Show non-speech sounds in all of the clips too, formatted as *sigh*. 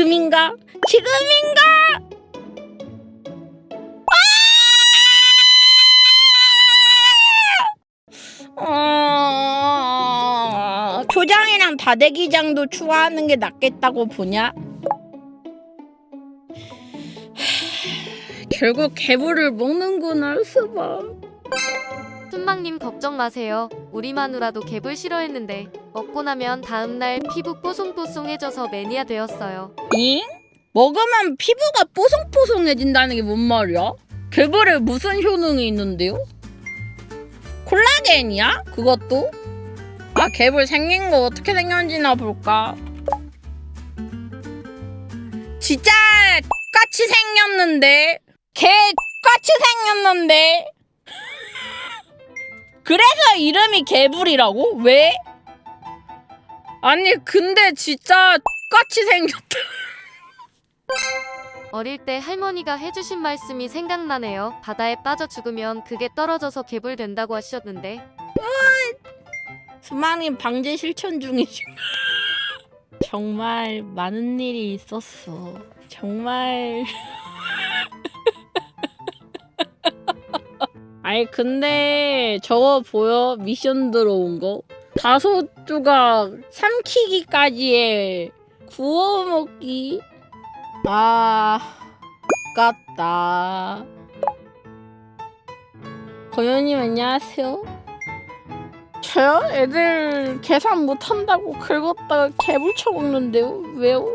지금인가? 지금인가? 아! 어... 초장이랑 다대기장도 추가하는 게 낫겠다고 보냐? 결국 개불을 먹는구나 스바 순망님 걱정 마세요. 우리 마누라도 갭을 싫어했는데 먹고 나면 다음날 피부 뽀송뽀송해져서 매니아 되었어요. 잉? 먹으면 피부가 뽀송뽀송해진다는 게 뭔 말이야? 개불에 무슨 효능이 있는데요? 콜라겐이야? 그것도? 아 개불 생긴 거 어떻게 생겼는지나 볼까 진짜 똑같이 생겼는데 개 똑같이 생겼는데 그래서 이름이 개불이라고? 왜? 아니 근데 진짜 똑같이 생겼다 *laughs* 어릴 때 할머니가 해주신 말씀이 생각나네요. 바다에 빠져 죽으면 그게 떨어져서 갭을 된다고 하셨는데 수망님 방제 실천 중이시. *laughs* 정말 많은 일이 있었어. 정말. *laughs* 아니 근데 저거 보여 미션 들어온 거 다섯 조각 삼키기까지의 구워 먹기 아 아깝다 거연님 안녕하세요 저요? 애들 계산 못한다고 긁었다가 개불 쳐먹는데요? 왜요?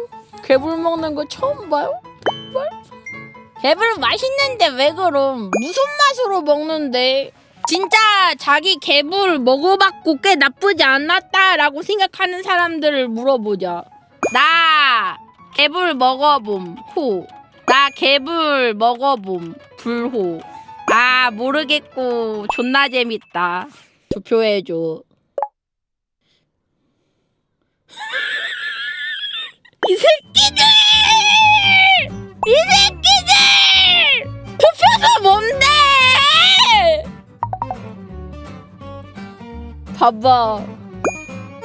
개불 먹는 거 처음 봐요? 뭘? 개불 맛있는데 왜 그럼? 무슨 맛으로 먹는데? 진짜 자기 개불 먹어봤고 꽤 나쁘지 않았다라고 생각하는 사람들을 물어보자. 나 개불 먹어봄 호. 나 개불 먹어봄 불호. 아 모르겠고 존나 재밌다. 투표해줘. *laughs* 이 새끼들! 이 새끼들! 투표가 뭔데? 봐봐.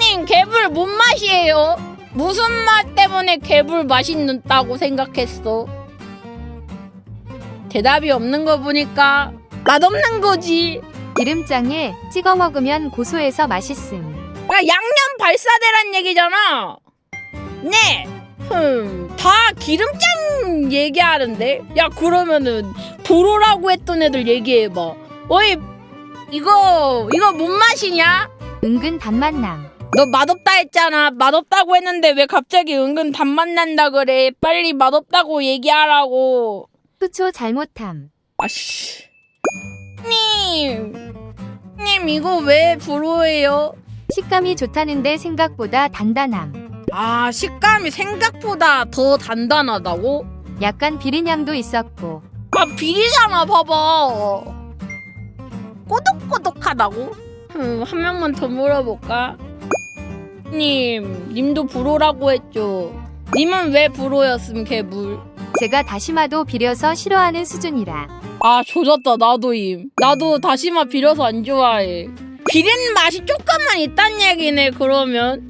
님 개불 뭔 맛이에요? 무슨 맛 때문에 개불 맛있다고 생각했어? 대답이 없는 거 보니까 맛없는 거지. 기름장에 찍어 먹으면 고소해서 맛있음. 야 양념 발사대란 얘기잖아. 네. 흠, 다 기름장 얘기하는데. 야 그러면은 불호라고 했던 애들 얘기해봐. 어이 이거 이거 뭔 맛이냐? 은근 단맛남. 너 맛없다 했잖아. 맛없다고 했는데 왜 갑자기 은근 단맛 난다 그래? 빨리 맛없다고 얘기하라고. 후초 잘못함. 아씨. 님, 님 이거 왜 불호예요? 식감이 좋다는데 생각보다 단단함. 아 식감이 생각보다 더 단단하다고? 약간 비린향도 있었고. 아 비리잖아 봐봐 꼬독꼬독하다고? 음, 한 명만 더 물어볼까? 님, 님도 불호라고 했죠 님은 왜 불호였음 개불? 제가 다시마도 비려서 싫어하는 수준이라. 아 조졌다 나도 임 나도 다시마 비려서 안 좋아해 비린 맛이 조금만 있단 얘기네 그러면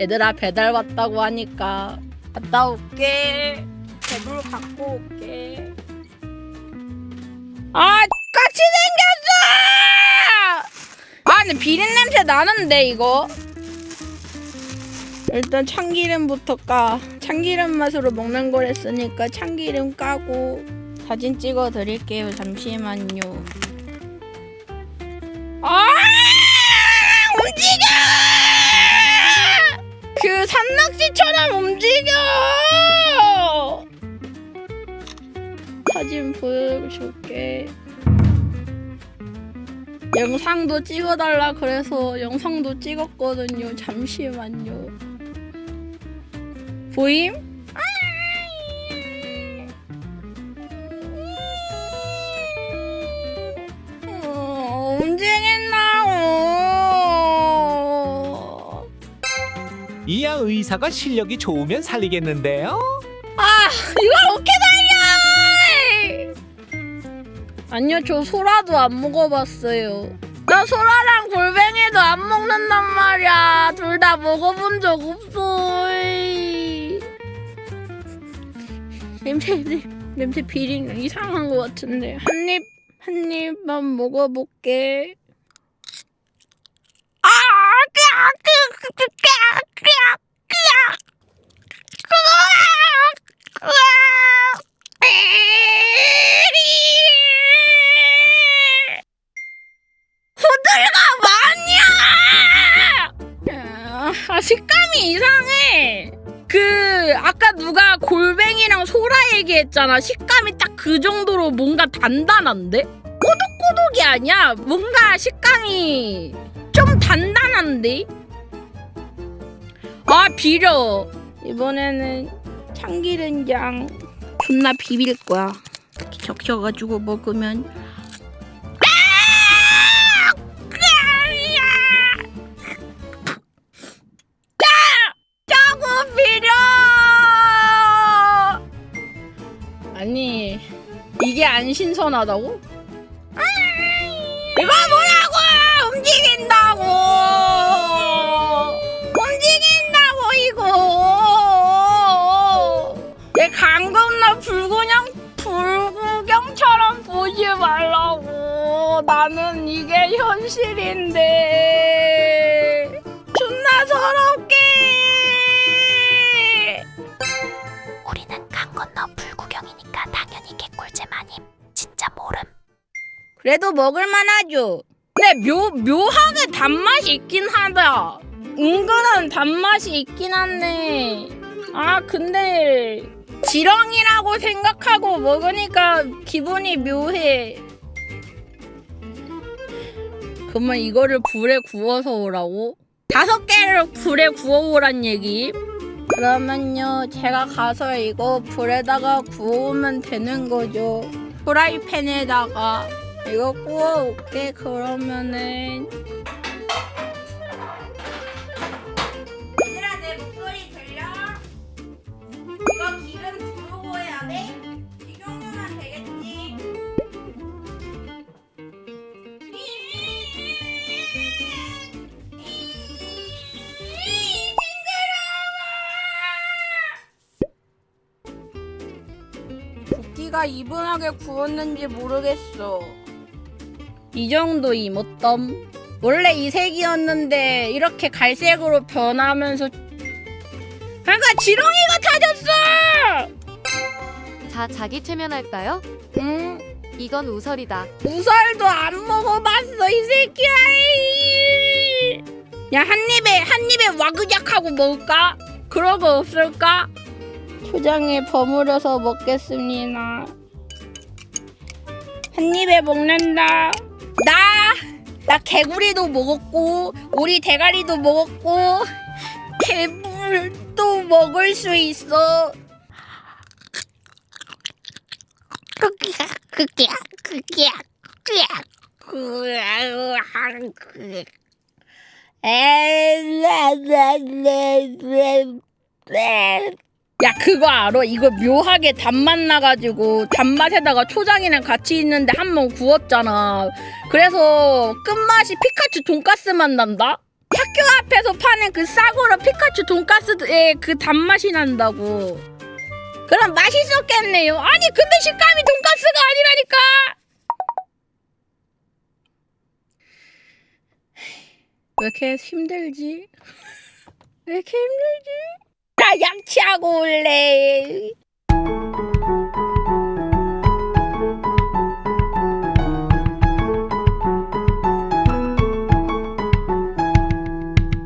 얘들아 배달 왔다고 하니까 갔다 올게. 배불 갖고 올게. 아 같이 생겼어! 아 근데 비린 냄새 나는데 이거? 일단 참기름부터 까. 참기름 맛으로 먹는 거랬으니까 참기름 까고 사진 찍어 드릴게요 잠시만요 그 산낙지처럼 움직여! 사진 보여줄게. 영상도 찍어달라 그래서 영상도 찍었거든요. 잠시만요. 보임? 이하 의사가 실력이 좋으면 살리겠는데요. 아 이걸 어떻게 살려 아니요 저 소라도 안 먹어봤어요 나 소라랑 골뱅이도 안 먹는단 말이야. 둘 다 먹어본 적 없어. 냄새 냄새, 비린 이상한 것 같은데 한입 한 입만 먹어볼게. 아, 골뱅이랑 소라 얘기했잖아. 식감이 딱 그 정도로 뭔가 단단한데? 꼬독꼬독이 아니야. 뭔가 식감이 좀 단단한데? 아 비려. 이번에는 참기름장 존나 비빌 거야. 이렇게 적셔가지고 먹으면 안 신선하다고? 이거 뭐라고! 움직인다고! 움직인다고 이거! 내 강건나 불구경 불구경처럼 보지 말라고. 나는 이게 현실인데. 그래도 먹을만하죠. 근데 묘 묘하게 단맛이 있긴 하다. 은근한 단맛이 있긴 한데. 아 근데 지렁이라고 생각하고 먹으니까 기분이 묘해. 그러면 이거를 불에 구워서 오라고? 다섯 개를 불에 구워오란 얘기? 그러면요 제가 가서 이거 불에다가 구워오면 되는 거죠. 프라이팬에다가 이거 구워올게 그러면은 얘들아 내 목소리 들려? 이거 기름 두르고 해야 돼? 이 정도면 되겠지? 붓기가 이분하게 구웠는지 모르겠어. 이 정도 이모덤. 원래 이 색이었는데 이렇게 갈색으로 변하면서 그러니까 지렁이가 타졌어. 자, 자기 최면할까요? 응, 이건 우설이다. 우설도 안 먹어봤어 이 새끼야. 야한 입에 한 입에 와그작하고 먹을까? 그런 거 없을까? 초장에 버무려서 먹겠습니다. 한 입에 먹는다. 나, 나 개구리도 먹었고, 오리 대가리도 먹었고, 개불도 먹을 수 있어. 크기야, 크기야, 크기야, 크기야, 야 그거 알아? 이거 묘하게 단맛 나가지고 단맛에다가 초장이랑 같이 있는데 한 번 구웠잖아 그래서 끝맛이 피카츄 돈가스 맛 난다? 학교 앞에서 파는 그 싸구려 피카츄 돈가스의 그 단맛이 난다고 그럼 맛있었겠네요 아니 근데 식감이 돈가스가 아니라니까 왜 이렇게 힘들지? *laughs* 왜 이렇게 힘들지? 나 양치하고 올래.